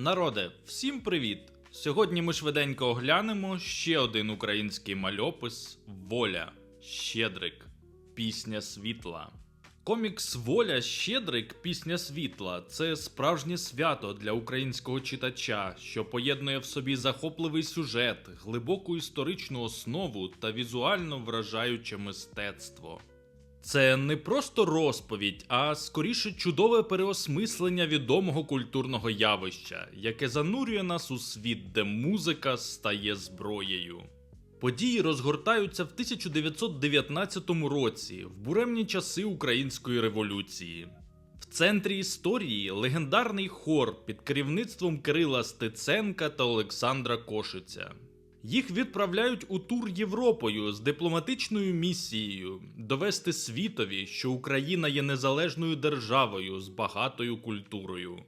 Народе, всім привіт! Сьогодні ми швиденько оглянемо ще один український мальопис Воля Щедрик. Пісня світла. Комікс Воля Щедрик Пісня світла це справжнє свято для українського читача, що поєднує в собі захопливий сюжет, глибоку історичну основу та візуально вражаюче мистецтво. Це не просто розповідь, а скоріше чудове переосмислення відомого культурного явища, яке занурює нас у світ, де музика стає зброєю. Події розгортаються в 1919 році, в буремні часи Української революції. В центрі історії легендарний хор під керівництвом Кирила Стеценка та Олександра Кошиця. Їх відправляють у тур Європою з дипломатичною місією довести світові, що Україна є незалежною державою з багатою культурою.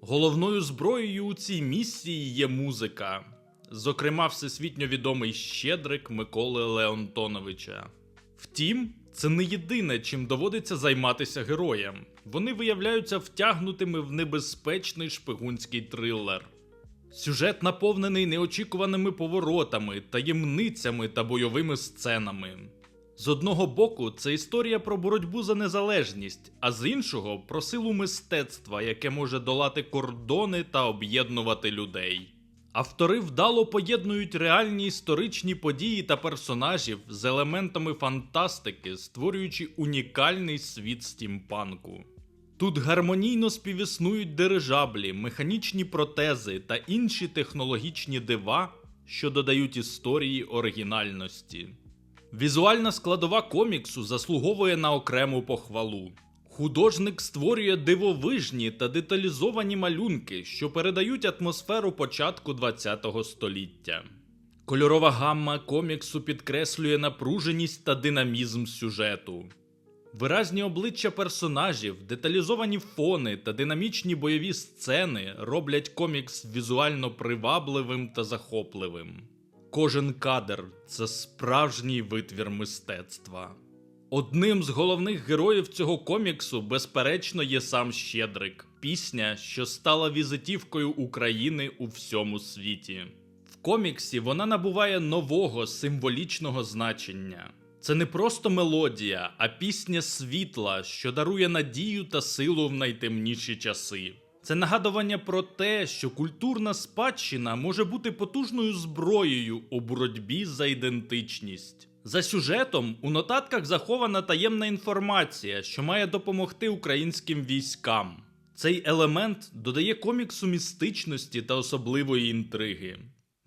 Головною зброєю у цій місії є музика, зокрема, всесвітньо відомий щедрик Миколи Леонтоновича. Втім, це не єдине, чим доводиться займатися героям. Вони виявляються втягнутими в небезпечний шпигунський трилер. Сюжет наповнений неочікуваними поворотами, таємницями та бойовими сценами. З одного боку, це історія про боротьбу за незалежність, а з іншого про силу мистецтва, яке може долати кордони та об'єднувати людей. Автори вдало поєднують реальні історичні події та персонажів з елементами фантастики, створюючи унікальний світ стімпанку. Тут гармонійно співіснують дирижаблі, механічні протези та інші технологічні дива, що додають історії оригінальності. Візуальна складова коміксу заслуговує на окрему похвалу. Художник створює дивовижні та деталізовані малюнки, що передають атмосферу початку ХХ століття. Кольорова гамма коміксу підкреслює напруженість та динамізм сюжету. Виразні обличчя персонажів, деталізовані фони та динамічні бойові сцени роблять комікс візуально привабливим та захопливим. Кожен кадр це справжній витвір мистецтва. Одним з головних героїв цього коміксу, безперечно, є сам Щедрик, пісня, що стала візитівкою України у всьому світі. В коміксі вона набуває нового символічного значення. Це не просто мелодія, а пісня світла, що дарує надію та силу в найтемніші часи. Це нагадування про те, що культурна спадщина може бути потужною зброєю у боротьбі за ідентичність. За сюжетом у нотатках захована таємна інформація, що має допомогти українським військам. Цей елемент додає коміксу містичності та особливої інтриги.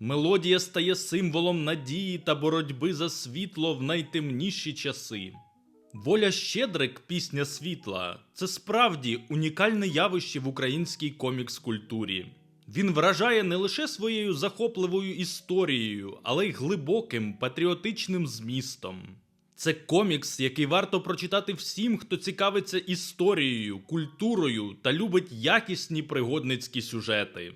Мелодія стає символом надії та боротьби за світло в найтемніші часи. Воля Щедрик, пісня світла це справді унікальне явище в українській комікс-культурі. Він вражає не лише своєю захопливою історією, але й глибоким патріотичним змістом. Це комікс, який варто прочитати всім, хто цікавиться історією, культурою та любить якісні пригодницькі сюжети.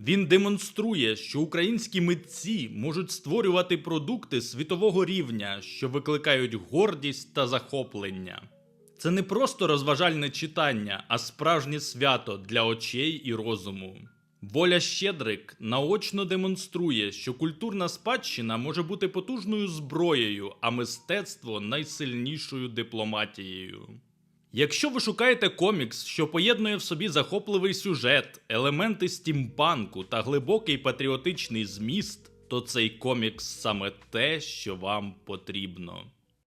Він демонструє, що українські митці можуть створювати продукти світового рівня, що викликають гордість та захоплення. Це не просто розважальне читання, а справжнє свято для очей і розуму. Воля Щедрик наочно демонструє, що культурна спадщина може бути потужною зброєю, а мистецтво найсильнішою дипломатією. Якщо ви шукаєте комікс, що поєднує в собі захопливий сюжет, елементи стімпанку та глибокий патріотичний зміст, то цей комікс саме те, що вам потрібно.